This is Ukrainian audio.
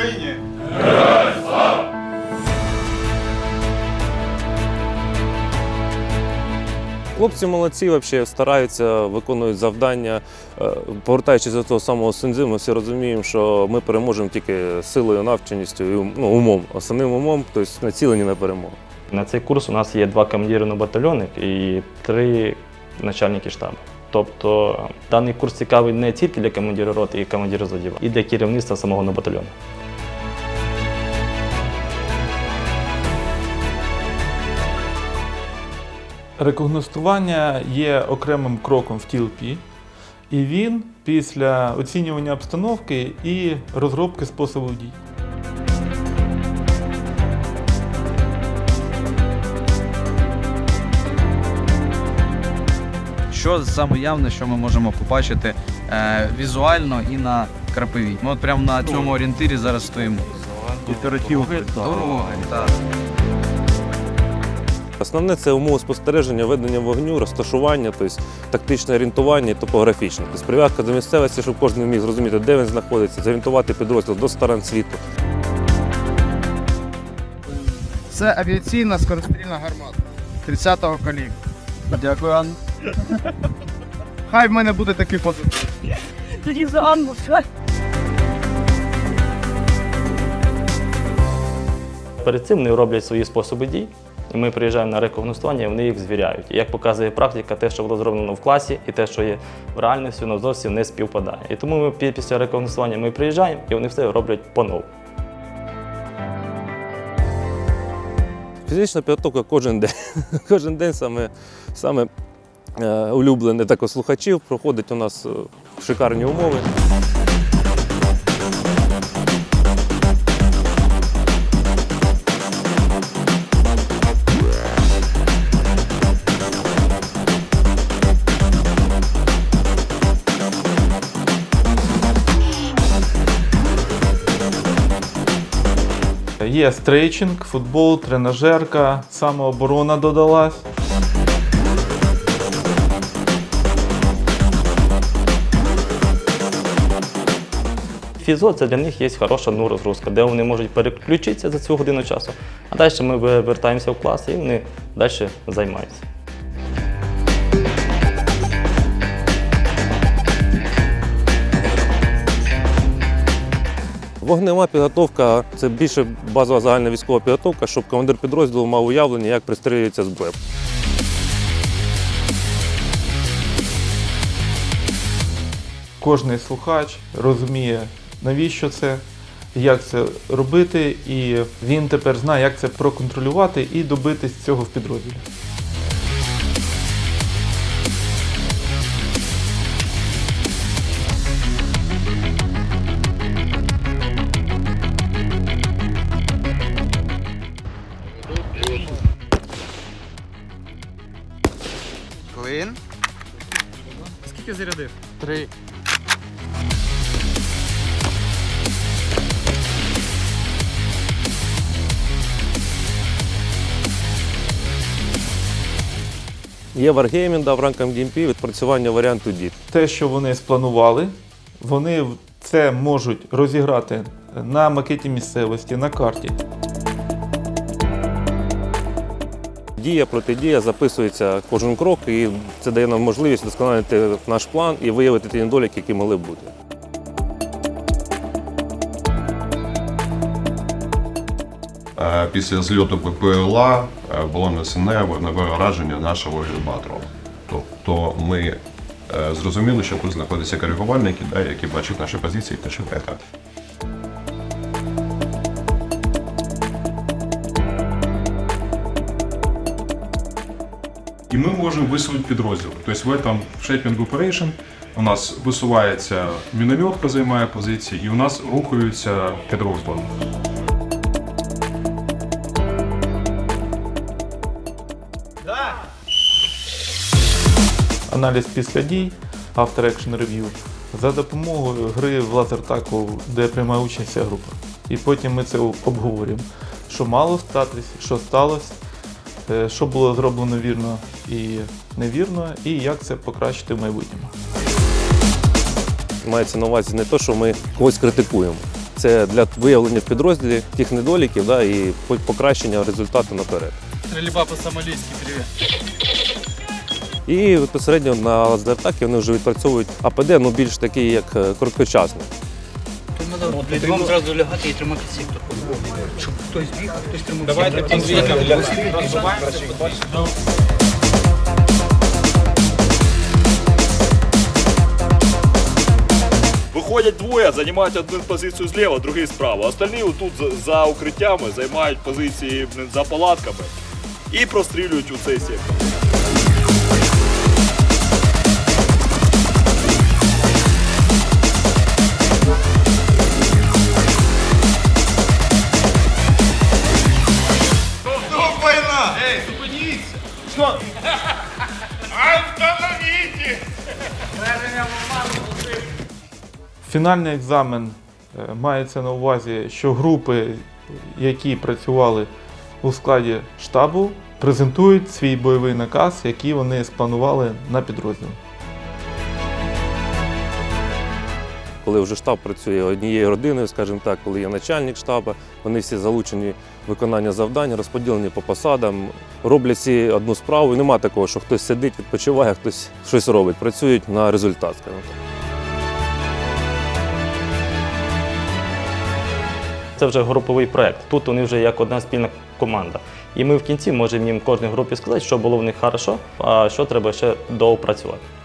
Україні! Хлопці молодці, взагалі стараються, виконують завдання. Е, Повертаючись до того самого Сензи, ми всі розуміємо, що ми переможемо тільки силою, навченістю і ну, умом. Основним умом, тобто націлені на перемогу. На цей курс у нас є два командири на батальйонних і три начальники штабу. Тобто даний курс цікавий не тільки для командира роти і командира зодіва, і для керівництва самого на батальйону. Рекогностування є окремим кроком в TLP, і він після оцінювання обстановки і розробки способів дій. Що саме явне, що ми можемо побачити е, візуально і на крапиві. Ми от прямо на цьому орієнтирі зараз стоїмо. Дорога, так. Основне це умови спостереження, ведення вогню, розташування, тобто тактичне орієнтування і топографічне. Тобто прив'язка до місцевості, щоб кожен міг зрозуміти, де він знаходиться, зорієнтувати підрозділ до сторон світу. Це авіаційна скорострільна гармата 30-го калібру. Дякую, Анна. Хай в мене буде такий позитив. Тоді за Анну? Перед цим вони роблять свої способи дій. І Ми приїжджаємо на рекогностування, і вони їх звіряють. І як показує практика, те, що було зроблено в класі, і те, що є в реальності, воно зовсім не співпадає. І тому ми після рекогностування ми приїжджаємо і вони все роблять по-новому. Фізична підготовка кожен день. Кожен день саме, саме е, улюблене слухачів проходить у нас е, шикарні умови. Є стрейчинг, футбол, тренажерка, самооборона додалась. Фізо це для них є хороша ну, розгрузка, де вони можуть переключитися за цю годину часу. А далі ми вертаємося в клас і вони далі займаються. Вогнева підготовка це більше базова загальна військова підготовка, щоб командир підрозділу мав уявлення, як пристрілюється зброя. Кожний слухач розуміє, навіщо це, як це робити, і він тепер знає, як це проконтролювати і добитись цього в підрозділі. Клин. Скільки зарядив? Три. Є Wargaming, да, в рамках GMP відпрацювання варіанту DIT. Те, що вони спланували, вони це можуть розіграти на макеті місцевості, на карті. Дія, протидія, записується кожен крок, і це дає нам можливість досконалити наш план і виявити ті недоліки, які могли б бути. Е, Після зльоту ППЛА е, було несене вогневе ураження нашого гелібатору. Тобто ми е, зрозуміли, що тут знаходяться коригувальники, які бачать наші позиції та що це. Ми можемо висунути підрозділ. Тобто в этом Shaping Operation у нас висувається мінометка, займає позиції, і у нас рухаються підрозділи. Аналіз після дій, After Action Review, за допомогою гри в лазертаку, де приймає участь вся група. І потім ми це обговорюємо, що мало статись, що сталося, що було зроблено вірно і невірно, і як це покращити в майбутньому. Мається на увазі не те, що ми когось критикуємо. Це для виявлення в підрозділі тих недоліків да, і покращення результату наперед. Стрільба по-сомалійськи, привіт. І безпосередньо на лазертакі вони вже відпрацьовують АПД, ну більш такий як е, короткочасний. Вам зразу лягати і тримати сектор. Щоб хтось біг, а хтось тримав Давайте Виходять двоє, займають одну позицію зліва, другий справа. Остальні тут за- за укриттями займають позиції за палатками і прострілюють у цей сектор. Фінальний екзамен е, мається на увазі, що групи, які працювали у складі штабу, презентують свій бойовий наказ, який вони спланували на підрозділ. Коли вже штаб працює однією родиною, скажімо так, коли є начальник штабу, вони всі залучені в виконання завдань, розподілені по посадам, роблять всі одну справу. І нема такого, що хтось сидить, відпочиває, хтось щось робить. Працюють на результат, скажімо так. Це вже груповий проект. Тут вони вже як одна спільна команда. І ми в кінці можемо їм кожній групі сказати, що було в них хорошо, а що треба ще доопрацювати.